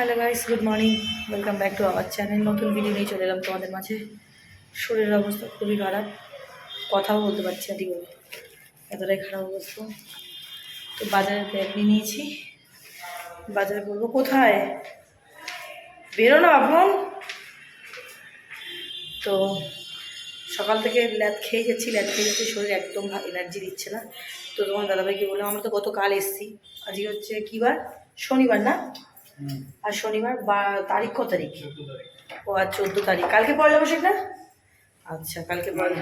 Hello guys, good morning. Welcome back to our channel নতুন video নিয়ে চলে এলাম তোমাদের মাঝে। শরীরের অবস্থা খুবই খারাপ। কথাও বলতে পারছি ঠিক মতো এতটাই খারাপ অবস্থা। তো বাজারে ব্যাগ নিয়ে নিয়েছি। বাজারে বলব কোথায়? বেরো না, আপন। তো সকাল থেকে ল্যাদ খেয়ে যাচ্ছি। ল্যাদ খেয়ে যাচ্ছি, শরীর একদম এনার্জি দিচ্ছে না। তো তোমার দাদাভাইকে বললাম আমরা তো গতকাল এসেছি। আজকে হচ্ছে কী বার? শনিবার না? আর শনিবার বা তারিখ কত তারিখ? ও আর চোদ্দ তারিখ। কালকে পয়লা বৈশাখ সেটা আচ্ছা কালকে পয়লা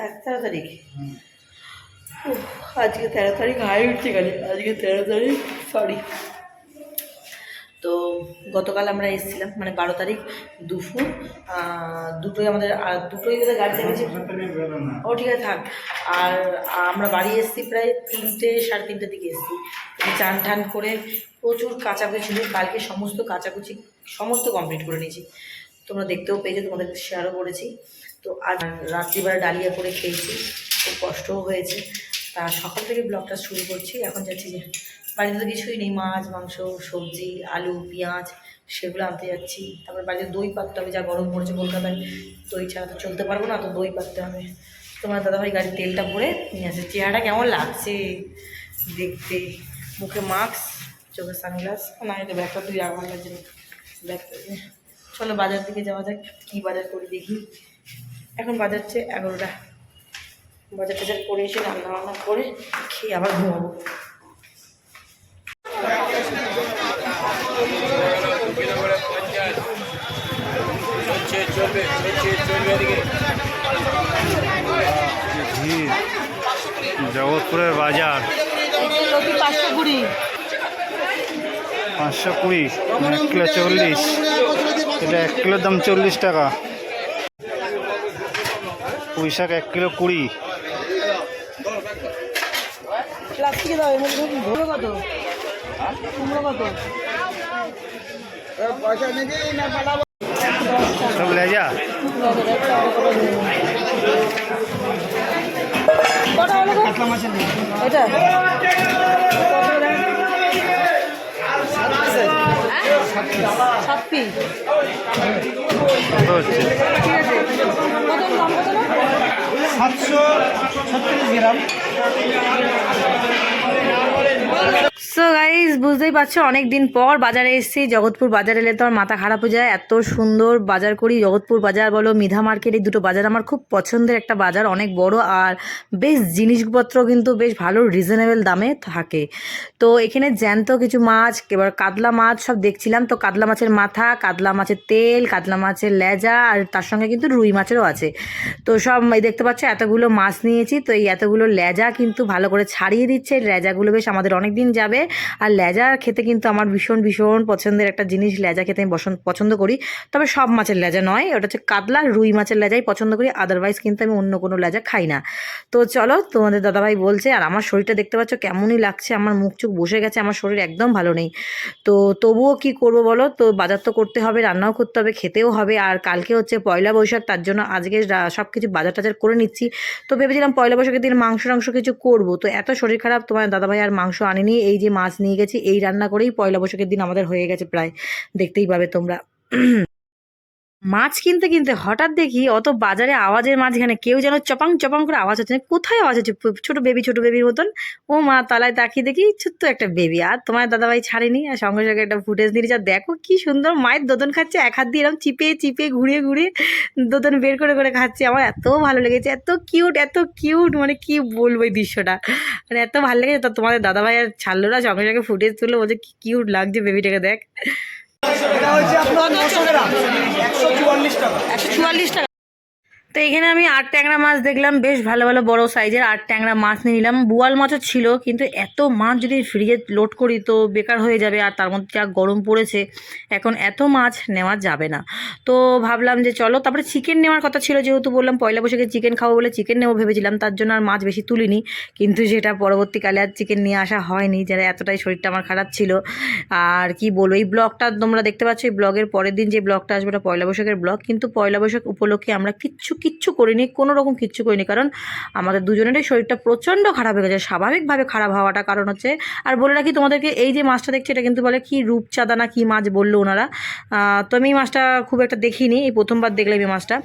এক তেরো তারিখ আজকে তেরো তারিখ হাই উঠছে কালে আজকে তেরো তারিখ সরি তো গতকাল আমরা এসেছিলাম মানে বারো তারিখ দুপুর দুটোই আমাদের আর দুটোই বোধহয় গাড়ি থেমেছে ও ঠিক আছে থাক। আর আমরা বাড়ি এসেছি প্রায় তিনটে সাড়ে তিনটের দিকে এসেছি। চান টান করে প্রচুর কাচাকুচি ছিল কালকে সমস্ত কাচাকুচি সমস্ত কমপ্লিট করে নিয়েছি। তোমরা দেখতেও পেয়েছ তোমাদের শেয়ারও করেছি। তো আর রাত্রিবেলা ডালিয়া করে খেয়েছি খুব কষ্টও হয়েছে। তা সকাল থেকে ব্লগটা শুরু করছি। এখন যাচ্ছি যে বাড়িতে তো কিছুই নেই, মাছ, মাংস, সবজি, আলু, পেঁয়াজ সেগুলো আনতে যাচ্ছি। তারপর বাড়িতে দই পাততে হবে, যা গরম পড়ছে কলকাতায়। দই ছাড়া তো চলতে পারব না, তো দই পাততে হবে। তোমার দাদাভাই গাড়ির তেলটা ভরে নিয়ে আসে। চেহারাটা কেমন লাগছে দেখতে। মুখে মাস্ক চোখে সানগ্লাস না, এটা ব্যাগটা তুই আমার লাগছে। ব্যাগটা চলো বাজার দিকে যাওয়া যাক, কী বাজার করি দেখি। এখন বাজার হচ্ছে এগারোটা। বাজার টাজার করে এসে রান্না বান্না করে খেয়ে আবার ঘুমাবো। জগৎপুরের বাজার। পাঁচশো কুড়ি। পাঁচশো কুড়ি এক কিলো চল্লিশ। এটা এক কিলোর দাম চল্লিশ টাকা। পুঁই শাক এক কিলো কুড়ি। প্লাস্টিকে দাও এর কুমড়ো কত? কুমড়ো কত? সব কটা হলো এটা? সাত পিস সাতশো ছত্রিশ গ্রাম। সো গাইজ বুঝতেই পারছ অনেক দিন পর বাজারে এসেছি। জগৎপুর বাজারে এলে তো আমার মাথা খারাপ হয়ে যায়। এত সুন্দর বাজার করি। জগৎপুর বাজার বলো, মিধা মার্কেট, এই দুটো বাজার আমার খুব পছন্দের একটা বাজার, অনেক বড়। আর বেশ জিনিসপত্র কিন্তু বেশ ভালো রিজনেবল দামে থাকে। তো এখানে জ্যান্ত কিছু মাছ, এবার কাতলা মাছ সব দেখছিলাম। তো কাতলা মাছের মাথা, কাতলা মাছের তেল, কাতলা মাছের লেজা, আর তার সঙ্গে কিন্তু রুই মাছেরও আছে। তো সব দেখতে পাচ্ছ, এতগুলো মাছ নিয়েছি। তো এই এতগুলো লেজা কিন্তু ভালো করে ছাড়িয়ে দিচ্ছে। লেজাগুলো বেশ আমাদের অনেক দিন যাবে। আর লেজা খেতে কিন্তু আমার ভীষণ ভীষণ পছন্দের একটা জিনিস। লেজা খেতে আমি পছন্দ করি। তবে সব মাছের লেজা নয় ওটা হচ্ছে কাতলা রুই মাছের লেজাই পছন্দ করি। আদারওয়াইজ কিন্তু আমি অন্য কোনো লেজা খাই না। তো চলো, তোমাদের দাদাভাই বলছে, আর আমার শরীরটা দেখতে পাচ্ছ কেমনই লাগছে? আমার মুখ চুখ বসে গেছে, আমার শরীর একদম ভালো নেই। তো তবুও কি করব বলো? তো বাজার তো করতে হবে, রান্নাও করতে হবে, খেতেও হবে। আর কালকে হচ্ছে পয়লা বৈশাখ, তার জন্য আজকে সব কিছু বাজার টাজার করে নিচ্ছি। তো ভেবেছিলাম পয়লা বৈশাখের দিন মাংস টাংস কিছু করব। তো এত শরীর খারাপ, তোমার দাদাভাই আর মাংস আনেনি, এই যে মাছ নিয়ে গেছি, এই রান্না করেই পয়লা বৈশাখের দিন আমাদের হয়ে গেছে প্রায়। দেখতেই পাবে তোমরা। মাছ কিনতে কিনতে হঠাৎ দেখি অত বাজারে আওয়াজের মাঝখানে কেউ যেন চপাং চপাং করে আওয়াজ হচ্ছে। কোথায় আওয়াজ হচ্ছে? ছোট বেবি ছোট বেবির মতন। ও মা তালায় তাকিয়ে দেখি ছোট্ট একটা বেবি আর তোমার দাদাভাই ছাড়েনি। আর সঙ্গে সঙ্গে একটা ফুটেজ দিয়ে যা দেখো কি সুন্দর মায়ের দোদন খাচ্ছে। এক হাত দিয়ে এরকম চিপে চিপে ঘুরিয়ে ঘুরিয়ে দোদন বের করে করে খাচ্ছে। আমার এত ভালো লেগেছে। এত কিউট এত কিউট মানে কি বলব এই দৃশ্যটা? মানে এত ভালো লেগেছে। তো তোমাদের দাদাভাই আর ছাড়লো না। সঙ্গে সঙ্গে ফুটেজ তুললো। বলছে কি কিউট লাগছে বেবিটাকে দেখ। এটা হচ্ছে আপনার নশো গ্রাম। একশো চুয়াল্লিশ টাকা। একশো চুয়াল্লিশ টাকা। তো এখানে আমি আট ট্যাংরা মাছ দেখলাম, বেশ ভালো ভালো বড় সাইজের আট ট্যাংরা মাছ নিয়ে নিলাম। বোয়াল মাছও ছিল, কিন্তু এত মাছ যদি ফ্রিজে লোড করি তো বেকার হয়ে যাবে আর তার মধ্যে যা গরম পড়েছে, এখন এত মাছ নেওয়া যাবে না। তো ভাবলাম যে চলো, তারপরে চিকেন নেওয়ার কথা ছিল যেহেতু বললাম, পয়লা বৈশাখে চিকেন খাব বলে চিকেন নেব ভেবেছিলাম, তার জন্য আর মাছ বেশি তুলিনি। কিন্তু সেটা পরবর্তীকালে আর চিকেন নিয়ে আসা হয়নি, যারা এতটাই শরীরটা আমার খারাপ ছিল। আর কি বলব, এই ব্লগটা তোমরা দেখতে পাচ্ছ, এই ব্লগের পরের দিন যে ব্লগটা আসবে ওটা পয়লা বৈশাখের ব্লগ কিন্তু পয়লা বৈশাখ উপলক্ষে আমরা কিচ্ছু কিচ্ছু করিনি, কোনো রকম কিচ্ছু করিনি। কারণ আমাদের দুজনেরই শরীরটা প্রচণ্ড খারাপ হয়ে গেছে, স্বাভাবিকভাবে খারাপ হওয়াটা কারণ হচ্ছে, আর বলে রাখি তোমাদেরকে, এই যে মাছটা দেখছি, এটা কিন্তু বলে কি রূপচাঁদা না কি মাছ বলল ওনারা। তো আমি এই মাছটা খুব একটা দেখিনি, এই প্রথমবার দেখলাম এই মাছটা।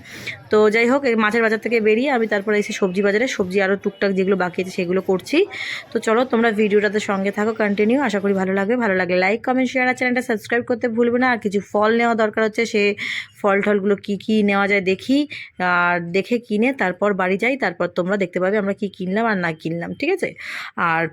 তো যাই হোক, এই মাছের বাজার থেকে বেরিয়ে আমি তারপরে এসে সবজি বাজারে, সবজি আরও টুকটাক যেগুলো বাকি আছে সেগুলো করছি। তো চলো, তোমরা ভিডিওটাতে সঙ্গে থাকো কন্টিনিউ আশা করি ভালো লাগবে। ভালো লাগলে লাইক কমেন্ট শেয়ার আর চ্যানেলটা সাবস্ক্রাইব করতে ভুলবে না। আর কিছু ফল নেওয়া দরকার হচ্ছে, সে ফল টলগুলো কী কী নেওয়া যায় দেখি। আর দেখে কিনে তারপর বাড়ি যাই, তারপর তোমরা দেখতে পাবে আমরা কি কিনলাম আর না কিনলাম, ঠিক আছে? আর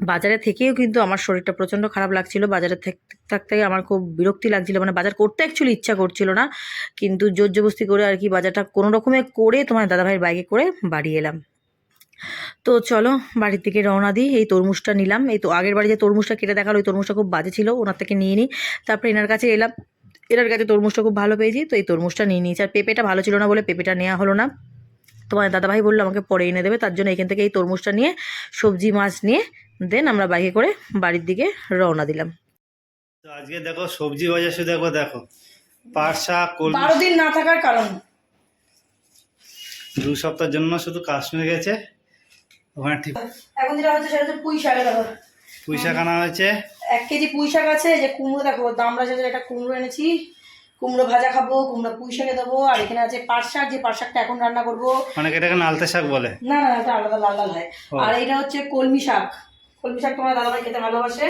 বাজারে থেকেও কিন্তু আমার শরীরটা প্রচণ্ড খারাপ লাগছিল। বাজারে থাক- থাকতে আমার খুব বিরক্তি লাগছিল। মানে বাজার করতে অ্যাকচুয়ালি ইচ্ছা করছিল না। কিন্তু জোর জবস্তি করে আর কি বাজারটা কোনো রকমে করে তোমার দাদাভাইয়ের বাইকে করে বাড়ি এলাম। তো চলো, বাড়ির থেকে রওনা দিই। এই তরমুজটা নিলাম। এই তো আগের বাড়ি যে তরমুজটা কেটে দেখাল, ওই তরমুজটা খুব বাজে ছিল, ওনার থেকে নিয়ে নিই তারপরে এনার কাছে এলাম। এনার কাছে তরমুজটা খুব ভালো পেয়েছি। তো এই তরমুজটা নিয়ে নিয়েছি। আর পেঁপেটা ভালো ছিল না বলে পেঁপেটা নেওয়া হলো না। তোমার দাদাভাই বলল আমাকে পরে এনে দেবে। তার জন্য এখান থেকে এই তরমুজটা নিয়ে সবজি মাছ নিয়ে দেন আমরা বাইকে করে বাড়ির দিকে রওনা দিলাম। তো আজকে দেখো সবজি বাজার শুধু দেখো দেখো। পাট শাক বারো দিন না থাকার কারণ। দু সপ্তাহের জন্য শুধু কাশ্মীর গেছে। ওখানে ঠিক এখন যেটা হচ্ছে সেটা হচ্ছে পুঁই শাক। দেখো পুঁই শাক আনা হয়েছে। এক কেজি পুঁই শাক আছে যে কুমড়ো দেখো দামরা সাজার একটা কুমড়ো এনেছি। কুমড়ো ভাজা খাব কুমড়ো পুঁই শাকে দেবো আর এখানে আছে পাট শাক যে পাট শাকটা এখন রান্না করব। মানে এটাকে নালতে শাক বলে। না না এটা আলাদা লাল লাল হয়। আর এটা হচ্ছে কলমি শাক। কলমি শাক তোমার দাদাভাই খেতে ভালোবাসে।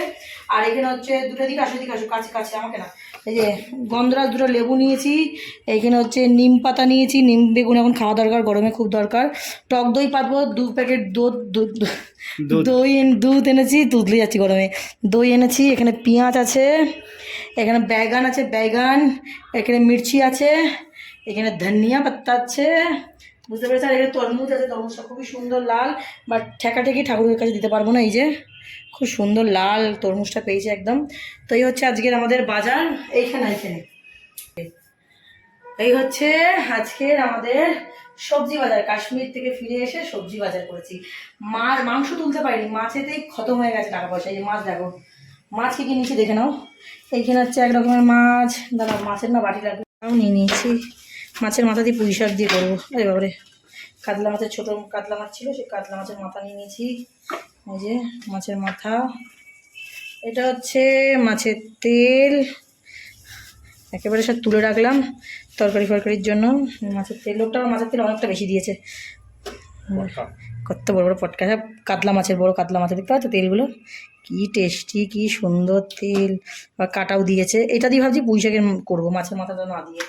আর এখানে হচ্ছে দুটো দিকে আসো দিকে আসো কাছে কাছে আমাকে না। এই যে গন্ধরাজ দুটো লেবু নিয়েছি এইখানে হচ্ছে নিম পাতা নিয়েছি নিম বেগুন এখন খাওয়া দরকার গরমে খুব দরকার। টক দই পাতবো দু প্যাকেট দুধ দুধ দুধ। দই দুধ এনেছি দুধলে যাচ্ছি গরমে। দই এনেছি এখানে পেঁয়াজ আছে এখানে ব্যাগান আছে ব্যাগান এখানে মির্চি আছে এখানে ধনিয়া পাত্তা আছে। বুঝতে পেরেছি আর এখানে তরমুজ আছে তরমুজটা খুবই সুন্দর লাল বাট ঠেকাঠেকি ঠাকুরের কাছে দিতে পারব না এই যে। খুব সুন্দর লাল তরমুজটা পেয়েছে একদম। তো এই হচ্ছে আজকের আমাদের বাজার এইখানে এইখানে। এই হচ্ছে আজকের আমাদের সবজি বাজার। কাশ্মীর থেকে ফিরে এসে সবজি বাজার করেছি। মাছ মাংস তুলতে পারিনি মাছেতেই খতম হয়ে গেছে টাকা পয়সা। এই মাছ দেখো, মাছ কি কি নিচে দেখে নাও। এইখানে হচ্ছে এক রকমের মাছ। দাদা মাছের না বাটি লাগবে। তাও নিয়ে নিয়েছি। মাছের মাথা দিয়ে পুঁই শাক দিয়ে করব। আরে বাবারে, কাতলা মাছের ছোটো কাতলা মাছ ছিল, সেই কাতলা মাছের মাথা নিয়ে নিয়েছি। এই যে মাছের মাথা। এটা হচ্ছে মাছের তেল। একেবারে সব তুলে রাখলাম তরকারি ফরকারির জন্য। মাছের তেল লোকটা মাছের তেল অনেকটা বেশি দিয়েছে। কত বড় বড় পটকা। সব কাতলা মাছের বড় কাতলা মাছের দেখতে পাচ্ছ তেলগুলো? কি টেস্টি কি সুন্দর তেল। বা কাটাও দিয়েছে। এটা দিয়ে ভাবছি পুঁই শাকের করব মাছের মাথাটা না দিয়ে।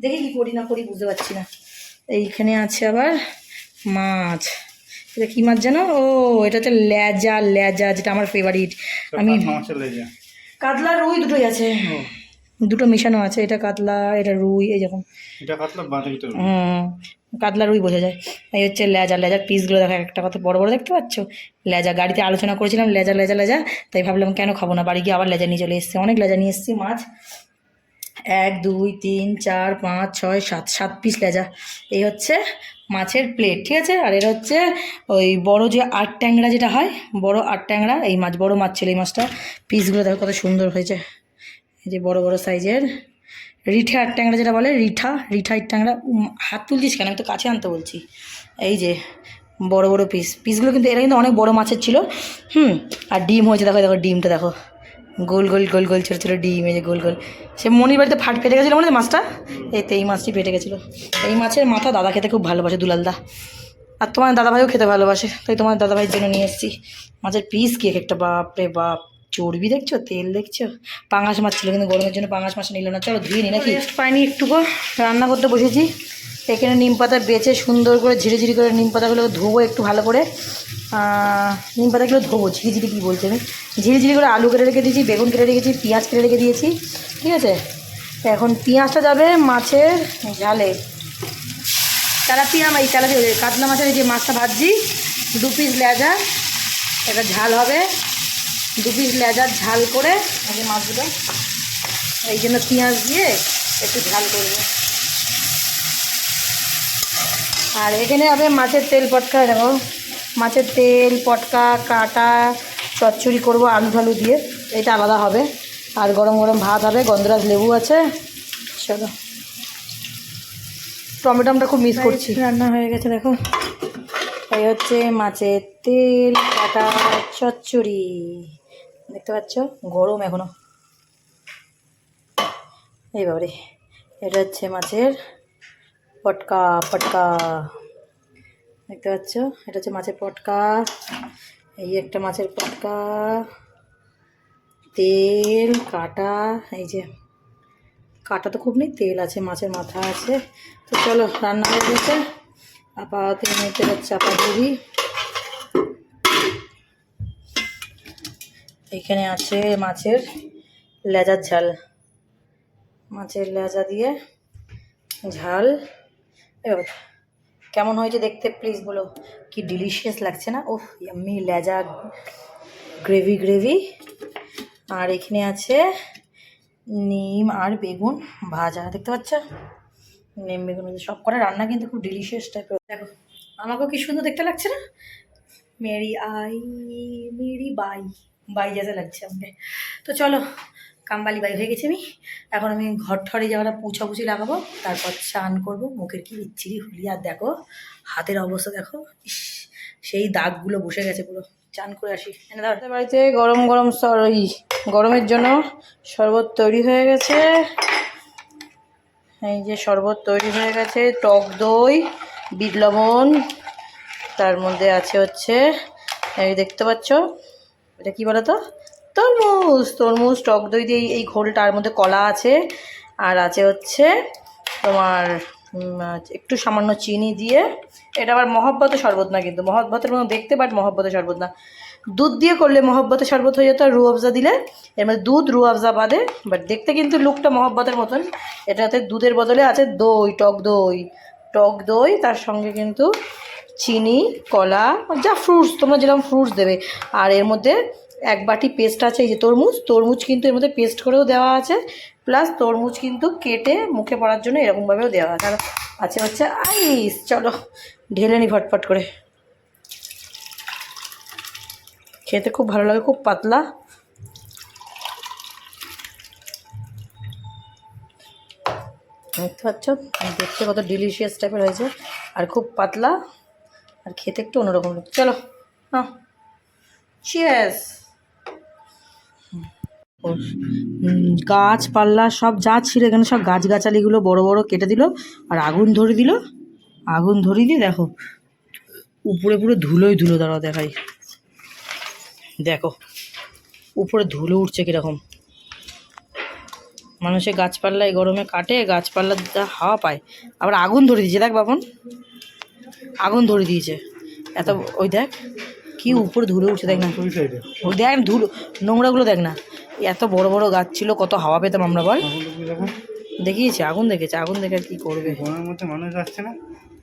দেখি কি করি না করি বুঝতে পারছি না। এইখানে আছে আবার মাছ। এটা কী মাছ জানো ও এটা হচ্ছে লেজা লেজা যেটা আমার ফেভারিট আমি কাতলা রুই দুটোই আছে। দুটো মেশানো আছে এটা কাতলা এটা রুই এই যখন এটা কাতলা হুম কাতলা রুই বোঝা যায়। এই হচ্ছে লেজা লেজার পিসগুলো দেখা একটা কত বড় বড় দেখতে পাচ্ছ? লেজা গাড়িতে আলোচনা করেছিলাম লেজা লেজা লেজা তাই ভাবলাম কেন খাব না? বাড়ি গিয়ে আবার লেজা নিয়ে চলে এসেছি। অনেক লেজা নিয়ে এসেছি মাছ। এক দুই তিন চার পাঁচ ছয় সাত সাত পিস লেজা এই হচ্ছে মাছের প্লেট ঠিক আছে? আর এটা হচ্ছে ওই বড় যে আট ট্যাংরা যেটা হয়, বড় আট ট্যাংরা, এই মাছ, বড় মাছ ছিল এই মাছটা। পিসগুলো দেখো কত সুন্দর হয়েছে। এই যে বড় বড় সাইজের। রিঠে আট ট্যাংরা যেটা বলে, রিঠা রিঠা আট ট্যাংরা হাত তুলছিস কেন? আমি তো কাছে আনতে বলছি। এই যে বড় বড় পিস পিসগুলো কিন্তু, এরা কিন্তু অনেক বড় মাছের ছিল। হুম, আর ডিম হয়েছে, দেখো দেখো, ডিমটা দেখো। গোল গোল গোল গোল, ছোটো ছোটো ডিম, এই যে গোল গোল। সে মনির বাড়িতে ফাট ফেটে গেছিল মনে মাছটা? এই তো এই মাছটি ফেটে গেছিল। এই মাছের মাথা দাদা খেতে খুব ভালোবাসে, দুলালদা। আর তোমার দাদাভাইও খেতে ভালোবাসে, তাই তোমার দাদাভাইয়ের জন্য নিয়ে এসেছি। মাছের পিস কি একটা বাপ রে বাপ। চর্বি দেখছ? তেল দেখছ? পাঙাশ মাছ ছিল কিন্তু গরমের জন্য পাঙাশ মাছ নিল না। চলো ধুয়ে নি নাকি? রেস্ট পাইনি একটুকু রান্না করতে বসেছি। এখানে নিম পাতা বেচে সুন্দর করে ঝিরে ঝিরি করে নিম পাতাগুলো ধোবো একটু ভালো করে। নিম পাতাগুলো ধোবো ঝিরি ঝিরি কী বলছি আমি? ঝিরি ঝিরি করে আলু কেটে রেখে দিয়েছি বেগুন কেটে রেখেছি, পেঁয়াজ কেটে রেখে দিয়েছি, ঠিক আছে? এখন পেঁয়াজটা যাবে মাছের ঝালে। তেলাপিয়া এই তেলাপিয়া কাতলা মাছের যে মাছটা ভাজছি, দু পিস লেজা এটা ঝাল হবে। দু পিস লেজার ঝাল করে যে মাছগুলো এই জন্য পেঁয়াজ দিয়ে একটু ঝাল করব। আর এখানে হবে মাছের তেল পটকা দেখো মাছের তেল পটকা কাটা চচ্চড়ি করব আলু ঠালু দিয়ে। এটা আলাদা হবে। আর গরম গরম ভাত হবে গন্ধরাজ লেবু আছে। চলো। টমেটোমটা খুব মিস করছি। রান্না হয়ে গেছে দেখো। এই হচ্ছে মাছের তেল কাটা চচ্চড়ি। দেখতে পাচ্ছ? গরম এখনও। এই বাবারে, এটা হচ্ছে মাছের পটকা পটকা। দেখতে পাচ্ছ? এটা হচ্ছে মাছের পটকা। এই একটা মাছের পটকা। তেল, কাটা, এই যে কাটা তো খুব নেই, তেল আছে, মাছের মাথা আছে। তো চলো, রান্না হয়ে গেছে। আপাতত মেয়েতে চাপা দিবি এখানে আছে মাছের লেজার ঝাল। মাছের লেজা দিয়ে ঝাল। এবার কেমন হয়েছে দেখতে প্লিজ বলো। কি ডিলিশিয়াস লাগছে না? ওহ এমনি লেজা গ্রেভি গ্রেভি আর এখানে আছে নিম আর বেগুন ভাজা, দেখতে পাচ্ছ? নিম, বেগুন। সব কটা রান্না কিন্তু খুব ডিলিশিয়াস টাইপের দেখো, আমাকেও কি সুন্দর দেখতে লাগছে না? মেরি আই, মেরি বাই। বাই যেতে লাগছে আমাকে। তো চলো, কামবালি বাই হয়ে গেছি আমি। এখন আমি ঘর ঠরে জায়গাটা পুছাপুছি লাগাবো, তারপর চান করব, মুখের কি বিচ্ছিরি হুলি। আর দেখো, হাতের অবস্থা দেখো সেই দাগগুলো বসে গেছে পুরো। চান করে আসি। বাড়িতে গরম গরম সর ওই গরমের জন্য শরবত তৈরি হয়ে গেছে। এই যে শরবত তৈরি হয়ে গেছে, টক দই, বিট লবণ, তার মধ্যে আছে হচ্ছে, এই দেখতে পাচ্ছ? এটা কি বলো তো তরমুজ তরমুজ, টক দই দিয়ে এই- ঘোলটার মধ্যে কলা আছে। আর আছে হচ্ছে তোমার একটু সামান্য চিনি দিয়ে। এটা আবার মহব্বতের শরবত না কিন্তু, মহব্বতের মতো দেখতে বাট মহব্বতের শরবত না। দুধ দিয়ে করলে মহব্বতের শরবত হয়ে যেত আর রু আফজা দিলে। এর মধ্যে দুধ রু আফজা বাদে বাট দেখতে কিন্তু লুকটা মহব্বতের মতন। এটাতে দুধের বদলে আছে দই, টক দই। টক দই তার সঙ্গে কিন্তু চিনি, কলা, যা ফ্রুটস তোমরা যেরকম ফ্রুটস দেবে। আর এর মধ্যে এক বাটি পেস্ট আছে, এই যে তরমুজ। তরমুজ কিন্তু এর মধ্যে পেস্ট করেও দেওয়া আছে। প্লাস তরমুজ কিন্তু কেটে মুখে পড়ার জন্য এরকমভাবেও দেওয়া আছে। আর আছে হচ্ছে আইস চলো, ঢেলে নি ফটফট করে। খেতে খুব ভালো লাগে, খুব পাতলা। দেখতে পাচ্ছ? দেখতে কত ডিলিশিয়াস টাইপের হয়েছে। আর খুব পাতলা। আর খেতে একটু অন্যরকম। চলো হ্যাঁ চিয়ার্স গাছপাল্লা সব যা ছিল এখানে সব গাছগাছালিগুলো বড় বড় কেটে দিল আর আগুন ধরে দিল। আগুন ধরিয়ে দিয়ে দেখো, উপরে পুরো ধুলোই ধুলো দাঁড়াও দেখাই। দেখো, উপরে ধুলো উঠছে কীরকম। মানুষের গাছপাল্লা এই গরমে কাটে গাছপাল্লা হাওয়া পায়। আবার আগুন ধরে দিয়েছে, দেখ বাপন। আগুন ধরে দিয়েছে। এত ওই দেখ কি উপরে ধুলো উঠছে দেখ না। ওই দেখ ধুলো নোংরাগুলো দেখ না। এত বড় বড় গাছ ছিল কত হাওয়া পেতাম আমরা বল। দেখিয়েছে আগুন দেখেছে আগুন দেখে আর কি করবে। গরমের মধ্যে মানুষ না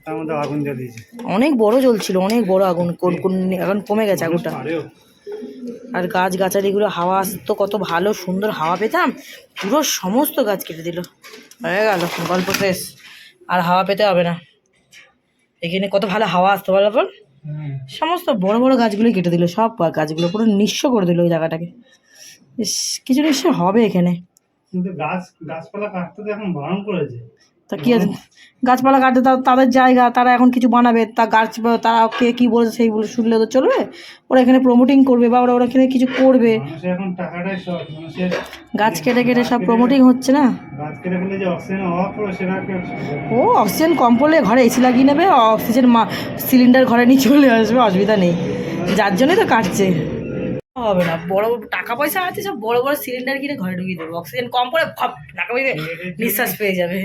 তার মধ্যে আগুন জ্বালিয়েছে অনেক বড় জ্বলছিল অনেক বড় আগুন কোন কোন এখন কমে গেছে আগুনটা। আর গাছ গাছালিগুলো হাওয়া আসতো কত ভালো সুন্দর হাওয়া পেতাম। পুরো সমস্ত গাছ কেটে দিল। হয়ে গেল গল্প শেষ। আর হাওয়া পেতে হবে না। এখানে কত ভালো হাওয়া আসতে বলো বল সমস্ত বড় বড় গাছগুলো কেটে দিল সব গাছগুলো পুরো নিঃস্ব করে দিল ওই জায়গাটাকে। কিছু নিশ্চয় হবে এখানে। কিন্তু গাছ গাছপালা কাটতে তো এখন বারণ করেছে। তা কি আছে? গাছপালা কাটতে তা- তাদের জায়গা তারা এখন কিছু বানাবে তা গাছ তারা কে কী বলেছে সেইগুলো শুনলে তো চলবে? ওরা এখানে প্রমোটিং করবে বা ওরা ওরা এখানে কিছু করবে গাছ কেটে কেটে সব প্রমোটিং হচ্ছে না? ও অক্সিজেন কম পড়লে ঘরে এসি লাগিয়ে নেবে অক্সিজেন সিলিন্ডার ঘরে নিয়ে চলে আসবে অসুবিধা নেই। যার জন্যই তো কাটছে। হবে না। বড় টাকা পয়সা আছে সব বড় বড় সিলিন্ডার কিনে ঘরে ঢুকিয়ে দেবো। অক্সিজেন কম পড়ে ভাব টাকা পয়সা নিঃশ্বাস পেয়ে যাবে।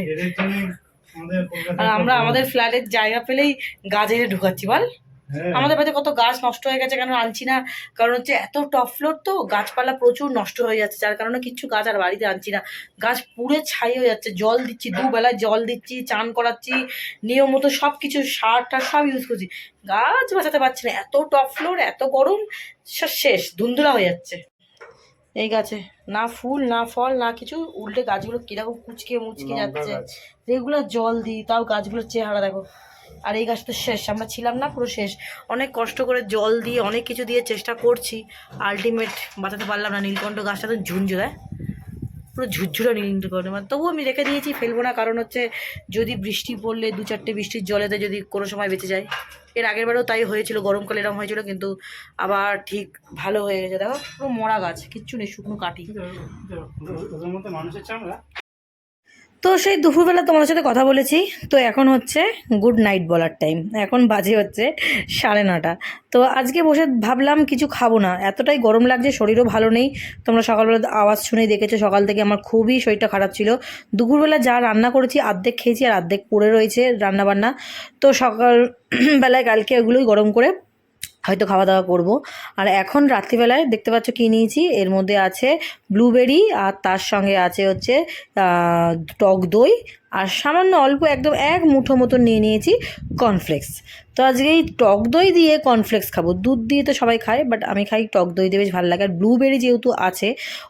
আর আমরা আমাদের ফ্ল্যাটের জায়গা পেলেই গাছ এনে ঢুকাচ্ছি বল। আমাদের বাড়িতে কত গাছ নষ্ট হয়ে গেছে কেন আনছি না? কারণ হচ্ছে এত টপ ফ্লোর তো গাছপালা প্রচুর নষ্ট হয়ে যাচ্ছে যার কারণে কিছু গাছ আর বাড়িতে আনছি না। গাছ পুরো ছাই হয়ে যাচ্ছে জল দিচ্ছি দুবেলায় জল দিচ্ছি চান করাচ্ছি নিয়ম মতো সব কিছু সার টার সব ইউজ করছি। গাছ বাঁচাতে পারছি না এত টপ ফ্লোর এত গরম শেষ ধুন্দুলা হয়ে যাচ্ছে। এই গাছে না ফুল না ফল না কিছু উল্টে গাছগুলো কীরকম কুচকে মুচকে যাচ্ছে। রেগুলার জল দিই তাও গাছগুলোর চেহারা দেখো। আর এই গাছ তো শেষ, আমরা ছিলাম না, পুরো শেষ। অনেক কষ্ট করে জল দিয়ে, অনেক কিছু দিয়ে চেষ্টা করছি। আলটিমেট বাঁচাতে পারলাম না, নীলকণ্ঠ গাছটা তো ঝুঞ্ঝু দেয় পুরো ঝুরঝুরে নীল করে মানে তবুও আমি রেখে দিয়েছি, ফেলব না, কারণ হচ্ছে যদি বৃষ্টি পড়লে, দু চারটে বৃষ্টির জলেতে যদি কোনো সময় বেঁচে যায়। এর আগের বারেও তাই হয়েছিল, গরমকালে এরকম হয়েছিল, কিন্তু আবার ঠিক ভালো হয়ে গেছে। দেখো, পুরো মরা গাছ, কিচ্ছু নেই, শুকনো কাটি মানুষের চামড়া? তো সেই দুপুরবেলা তোমাদের সাথে কথা বলেছি। তো এখন হচ্ছে গুড নাইট বলার টাইম এখন বাজে হচ্ছে সাড়ে নটা। তো আজকে বসে ভাবলাম কিছু খাব না। এতটাই গরম লাগছে, শরীরও ভালো নেই। তোমরা সকালবেলা আওয়াজ শুনেই দেখেছ, সকাল থেকে আমার খুবই শরীরটা খারাপ ছিল। দুপুরবেলা যা রান্না করেছি, আর্ধেক খেয়েছি আর আর্ধেক পড়ে রয়েছে রান্নাবান্না। তো সকাল বেলায় কালকে ওগুলোই গরম করে হয়তো খাওয়া দাওয়া করব। আর এখন রাত্রিবেলায় দেখতে পাচ্ছ কী নিয়েছি? এর মধ্যে আছে ব্লুবেরি আর তার সঙ্গে আছে হচ্ছে টক দই। আর সামান্য অল্প একদম এক মুঠো মতো নিয়ে নিয়েছি কর্নফ্লেক্স তো আজকে এই টক দই দিয়ে কর্নফ্লেক্স খাব। দুধ দিয়ে তো সবাই খায় বাট আমি খাই টক দই দিয়ে, বেশ ভালো লাগে। আর ব্লুবেরি যেহেতু আছে,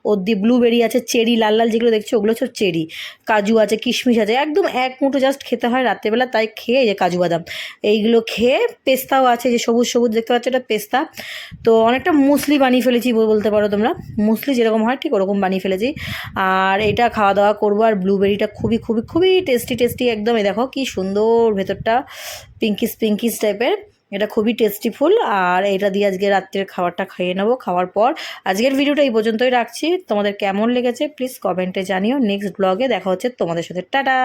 ওর দিয়ে ব্লুবেরি আছে, চেরি, লাল লাল যেগুলো দেখছ, ওগুলো হচ্ছে চেরি। কাজু আছে, কিশমিশ আছে, একদম এক মুঠো জাস্ট খেতে হয় রাত্রেবেলা, তাই খেয়ে যে কাজু বাদাম। এইগুলো খেয়ে পেস্তাও আছে, যে সবুজ সবুজ দেখতে পাচ্ছ এটা পেস্তা। তো অনেকটা মুসলি বানিয়ে ফেলেছি বলতে পারো তোমরা। মুসলি যেরকম হয়, ঠিক ওরকম বানিয়ে ফেলেছি। আর এটা খাওয়া দাওয়া করব, আর ব্লুবেরিটা খুবই খুবই খুবই টেস্টি টেস্টি একদম, এই দেখো কি সুন্দর ভেতরটা। পিঙ্কিস পিঙ্কিস টাইপের এটা খুবই টেস্টি ফুল। আর এটা দিয়ে আজকে রাত্রের খাবারটা খেয়ে নেব খাওয়ার পর। আজকের ভিডিওটা এই পর্যন্তই রাখছি। তোমাদের কেমন লেগেছে প্লিজ কমেন্টে জানিও। নেক্সট ব্লগে দেখা হচ্ছে তোমাদের সাথে। টাটা